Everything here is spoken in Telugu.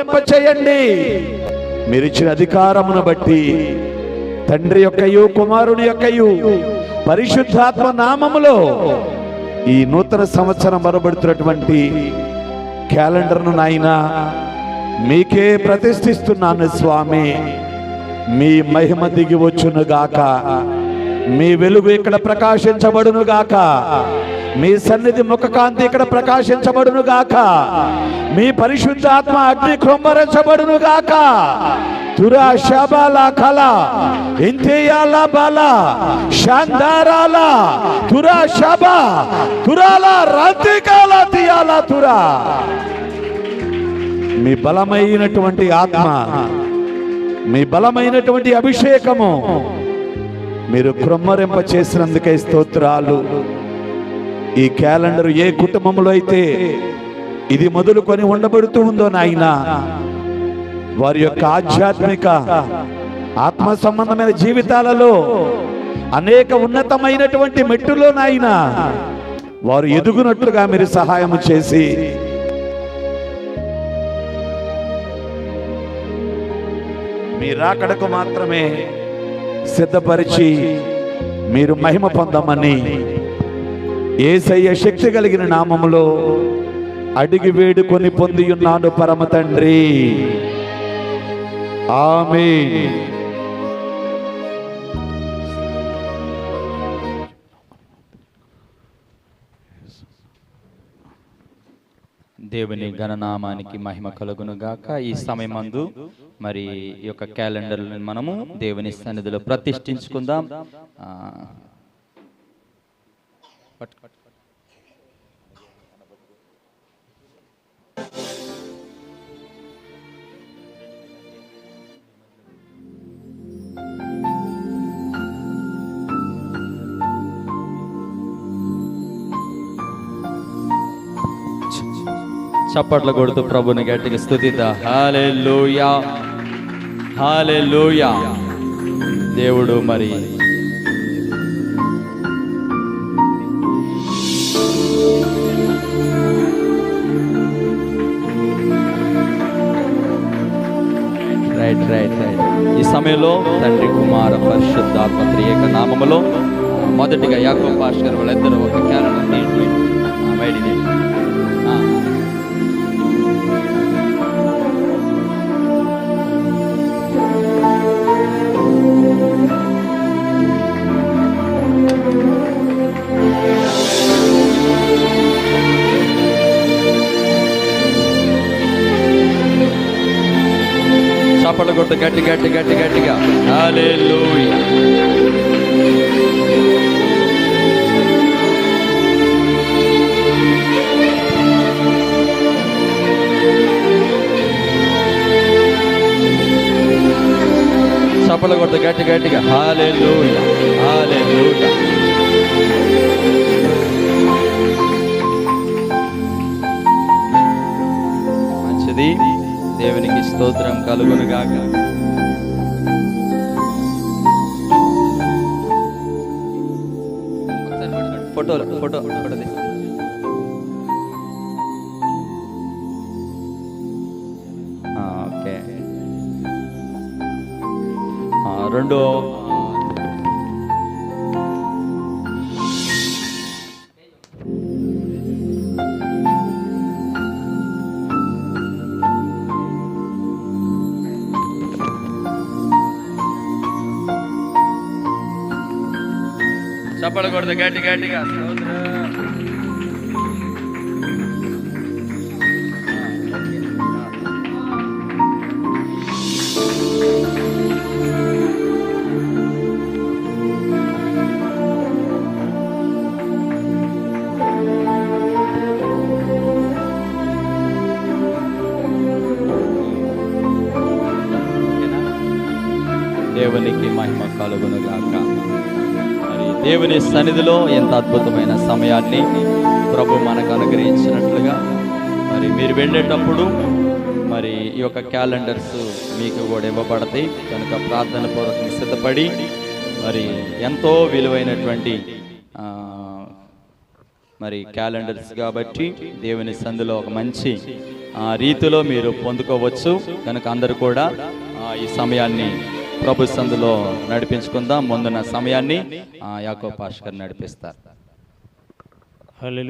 చేయండి మీరిచ్చిన అధికారమును బట్టి తండ్రి యొక్కయు కుమారుని యొక్కయు పరిశుద్ధాత్మ నామములో ఈ నూతన సంవత్సరం మరబడుతున్నటువంటి క్యాలెండర్ను నాయన మీకే ప్రతిష్ఠిస్తున్నాను స్వామి. మీ మహిమ దిగి వచ్చును గాక. మీ వెలుగు ఇక్కడ ప్రకాశించబడును గాక. మీ సన్నిధి ముఖకాంతి ఇక్కడ ప్రకాశించబడును గాక. మీ పరిశుద్ధాత్మ అగ్ని కృంభరించబడును గాక. తురా శబాల కల ఇంతియాల బల శాందారాల తురా శబా తురాల రంతికాల తీయాల తురా. మీ బలమైనటువంటి ఆత్మ మీ బలమైనటువంటి అభిషేకము మీరు కృమ్మరింప చేసినందుకే స్తోత్రాలు. ఈ క్యాలెండర్ ఏ కుటుంబంలో అయితే ఇది మొదలుకొని ఉండబడుతూ ఉందో నాయన వారి యొక్క ఆధ్యాత్మిక ఆత్మ సంబంధమైన జీవితాలలో అనేక ఉన్నతమైనటువంటి మెట్టులో నాయన వారు ఎదుగునట్లుగా మీరు సహాయం చేసి మీ రాకడకు మాత్రమే సిద్ధపరిచి మీరు మహిమ పొందమని ఏసయ్య శక్తి కలిగిన నామములో అడిగి వేడుకొని పొంది ఉన్నాను పరమ తండ్రి. ఆమె దేవుని గణనామానికి మహిమ కలుగును గాక ఈ సమయమందు మరి ఈ యొక్క క్యాలెండర్లను మనము దేవుని సన్నిధిలో ప్రతిష్ఠించుకుందాం. ఆ, చప్పట్లు కొడుతూ ప్రభుని గట్టిగా లోయ హాలెలూయా లోయ దేవుడు మరి సమయంలో తండ్రి కుమార పరిశుద్ధాత్మ త్రియక నామములో మొదటిగా యాకో పాస్కర్ వాళ్ళిద్దరూ ఒక క్యాలెండర్ చప్పట్లు కొట్టు గట్టి గట్టి గట్టి గట్టిగా. హల్లెలూయా చప్పట్లు కొట్టు గట్టి గట్టిగా. హల్లెలూయా హల్లెలూయా మంచిది స్తోత్రం కలుగును ఫోటో ఫోటో ఫోటో ఓకే. రెండు రెండు చప్పడకూడదు గట్టి గట్టిగా స్తోత్రం. దేవునికి మహిమ కలుగును గాక మరి దేవుని సన్నిధిలో ఎంత అద్భుతమైన సమయాన్ని ప్రభు మనకు అనుగ్రహించినట్లుగా. మరి మీరు వెళ్ళేటప్పుడు మరి ఈ యొక్క క్యాలెండర్స్ మీకు కూడా ఇవ్వబడతాయి. కనుక ప్రార్థన పూర్వకంగా సిద్ధపడి మరి ఎంతో విలువైనటువంటి మరి క్యాలెండర్స్ కాబట్టి దేవుని సందులో ఒక మంచి రీతిలో మీరు పొందుకోవచ్చు. కనుక అందరు కూడా ఈ సమయాన్ని ప్రభు సందులో నడిపించుకుందాం. ముందున్న సమయాన్ని ఆ, యాకో పాస్కర్ నడిపిస్తారు. హలో